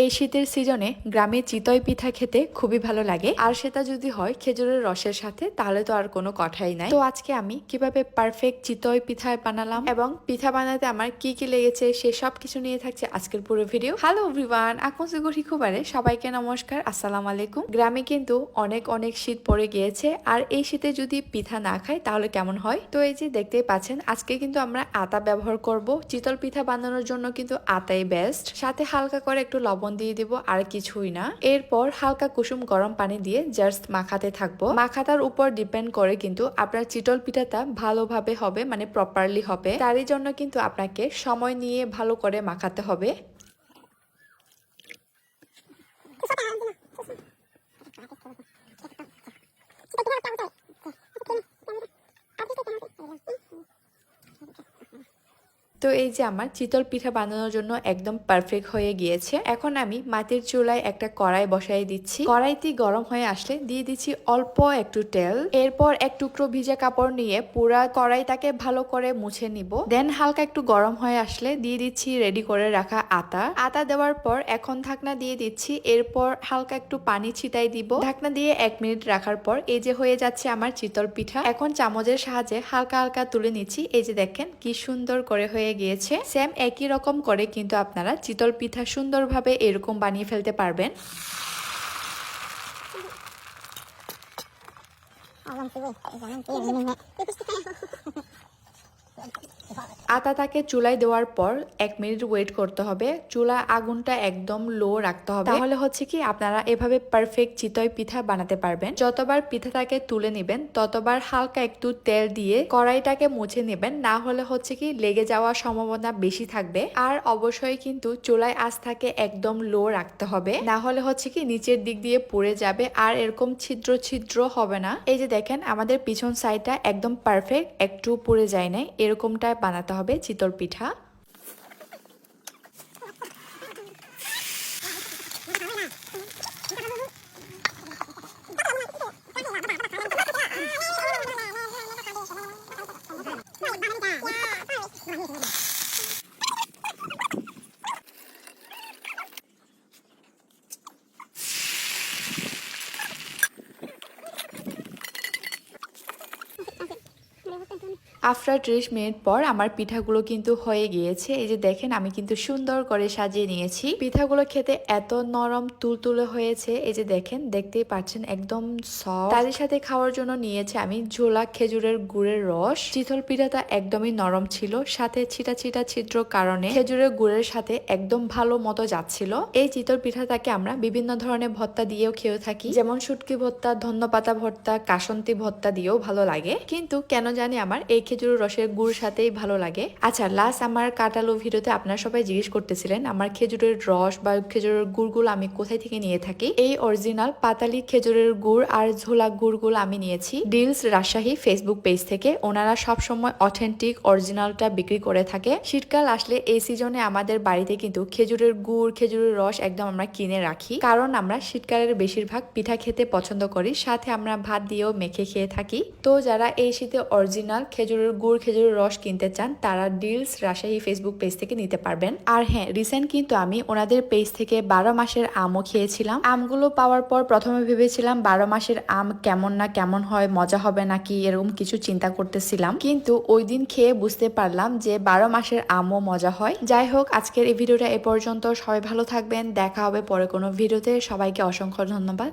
এই শীতের সিজনে গ্রামে চিতই পিঠা খেতে খুবই ভালো লাগে। আর সেটা যদি হয় খেজুরের রসের সাথে, তাহলে তো আর কোনো কথাই নাই। তো আজকে আমি কীভাবে পারফেক্ট চিতই পিঠা বানালাম এবং পিঠা বানাতে আমার কি কি লেগেছে সে সব কিছু নিয়ে থাকছে আজকের পুরো ভিডিও হ্যালো এভরিওয়ান আকমসি খুবারে, সবাইকে নমস্কার, আসসালাম আলাইকুম। গ্রামে কিন্তু অনেক অনেক শীত পড়ে গিয়েছে, আর এই শীতে যদি পিঠা না খাই তাহলে কেমন হয়? তো এই যে দেখতেই পাচ্ছেন, আজকে কিন্তু আমরা আতা ব্যবহার করব। চিতল পিঠা বানানোর জন্য কিন্তু আতাই বেস্ট সাথে হালকা করে একটু লবণ দিয়ে দিব আর কিছুই না। এরপর হালকা কুসুম গরম পানি দিয়ে জাস্ট মাখাতে থাকব। মাখাতার উপর ডিপেন্ড করে কিন্তু আপনার চিতল পিঠাটা ভালোভাবে হবে মানে প্রপারলি হবে। তারই জন্য কিন্তু আপনাকে সময় নিয়ে ভালো করে মাখাতে হবে। তো এই যে আমার চিতল পিঠা বানানোর জন্য একদম পারফেক্ট হয়ে গিয়েছে। এখন আমি মাটির চুলায় একটা কড়াই বসাই দিচ্ছি। কড়াইটি গরম হয়ে আসলে দিয়ে দিচ্ছি অল্প একটু তেল। এরপর এক টুকরো ভিজা কাপড় নিয়ে পুরা কড়াইটাকে ভালো করে মুছে নিব। দেন হালকা একটু গরম হয়ে আসলে দিয়ে দিচ্ছি রেডি করে রাখা আটা আটা দেওয়ার পর এখন ঢাকনা দিয়ে দিচ্ছি। এরপর হালকা একটু পানি ছিটাই দিব। ঢাকনা দিয়ে এক মিনিট রাখার পর এই যে হয়ে যাচ্ছে আমার চিতল পিঠা। এখন চামচের সাহায্যে হালকা হালকা তুলে নিচ্ছি। এই যে দেখেন কি সুন্দর করে হয়ে গিয়েছে। সেম একই রকম করে কিন্তু আপনারা চিতল পিঠা সুন্দরভাবে এরকম বানিয়ে ফেলতে পারবেন। আটাটাকে চুলায় দেওয়ার পর এক মিনিট ওয়েট করতে হবে। চুলা আগুনটা একদম লো রাখতে হবে। তাহলে হচ্ছে কি, আপনারা এভাবে পারফেক্ট চিতই পিঠা বানাতে পারবেন। যতবার পিঠাটাকে তুলে নেবেন, ততবার হালকা একটু তেল দিয়ে কড়াইটাকে মুছে নেবেন। না হলে হচ্ছে কি, লেগে যাওয়ার সম্ভাবনা বেশি থাকবে। আর অবশ্যই কিন্তু চুলায় আঁচ থাকে একদম লো রাখতে হবে। না হলে হচ্ছে কি, নিচের দিক দিয়ে পড়ে যাবে আর এরকম ছিদ্র ছিদ্র হবে না। এই যে দেখেন, আমাদের পিছন সাইডটা একদম পারফেক্ট একটু পড়ে যায় নাই। এরকমটা বানাতে হবে চিতল পিঠা। আফটার ত্রিশ মিনিট পর আমার পিঠাগুলো কিন্তু হয়ে গিয়েছে। এই যে দেখেন, আমি কিন্তু সুন্দর করে সাজিয়ে নিয়েছি। পিঠাগুলো খেতে এত নরম, তুলতুলে হয়েছে। এই যে দেখেন, দেখতেই পাচ্ছেন, একদম সফট তাদের সাথে খাওয়ার জন্য নিয়েছে আমি ঝোলা খেজুরের গুড়ের রস। চিতল পিঠাটা একদমই নরম ছিল, সাথে ছিটা ছিটা ছিদ্র কারণে খেজুরের গুড়ের সাথে একদম ভালো মতো যাচ্ছিল। এই চিতল পিঠাটাকে আমরা বিভিন্ন ধরনের ভর্তা দিয়েও খেয়ে থাকি। যেমন শুটকি ভর্তা, ধন্যপাতা ভর্তা, কাসন্তি ভর্তা দিয়েও ভালো লাগে। কিন্তু কেন জানি আমার এই খেজুরের রসের গুড় সাথেই ভালো লাগে। আচ্ছা লাস্ট আমার কাটালো ভিডিওতে আপনারা সবাই জিজ্ঞেস করতেছিলেন, আমার খেজুরের রস বা খেজুরের গুড়গুলো আমি কোথায় থেকে নিয়ে থাকি? এই অরিজিনাল পাতালি খেজুরের গুড় আর ঝোলা গুড়গুলো আমি নিয়েছি ডিলস রাজশাহী ফেসবুক পেজ থেকে। ওনারা সব সময় অথেন্টিক অরিজিনালটা বিক্রি করে থাকে। শীতকাল আসলে এই সিজনে আমাদের বাড়িতে কিন্তু খেজুরের গুড়, খেজুরের রস একদম আমরা কিনে রাখি। কারণ আমরা শীতকালের বেশিরভাগ পিঠা খেতে পছন্দ করি, সাথে আমরা ভাত দিয়েও মেখে খেয়ে থাকি। তো যারা এই শীতে অরিজিনাল খেজুরের গুড়, খেজুরের রস কিনতে চান, তারা ডিলস রাজশাহী ফেসবুক পেজ থেকে নিতে পারবেন। আর হ্যাঁ রিসেন্ট কিন্তু আমি ওনাদের পেজ থেকে বারো মাসের আমও খেয়েছিলাম। আমগুলো পাওয়ার পর প্রথমে ভেবেছিলাম বারো মাসের আম কেমন না কেমন হয়, মজা হবে নাকি, এরকম কিছু চিন্তা করতেছিলাম। কিন্তু ওই দিন খেয়ে বুঝতে পারলাম যে বারো মাসের আমও মজা হয়। যাই হোক, আজকের এই ভিডিওটা এ পর্যন্ত। সবাই ভালো থাকবেন। দেখা হবে পরে কোনো ভিডিওতে। সবাইকে অসংখ্য ধন্যবাদ।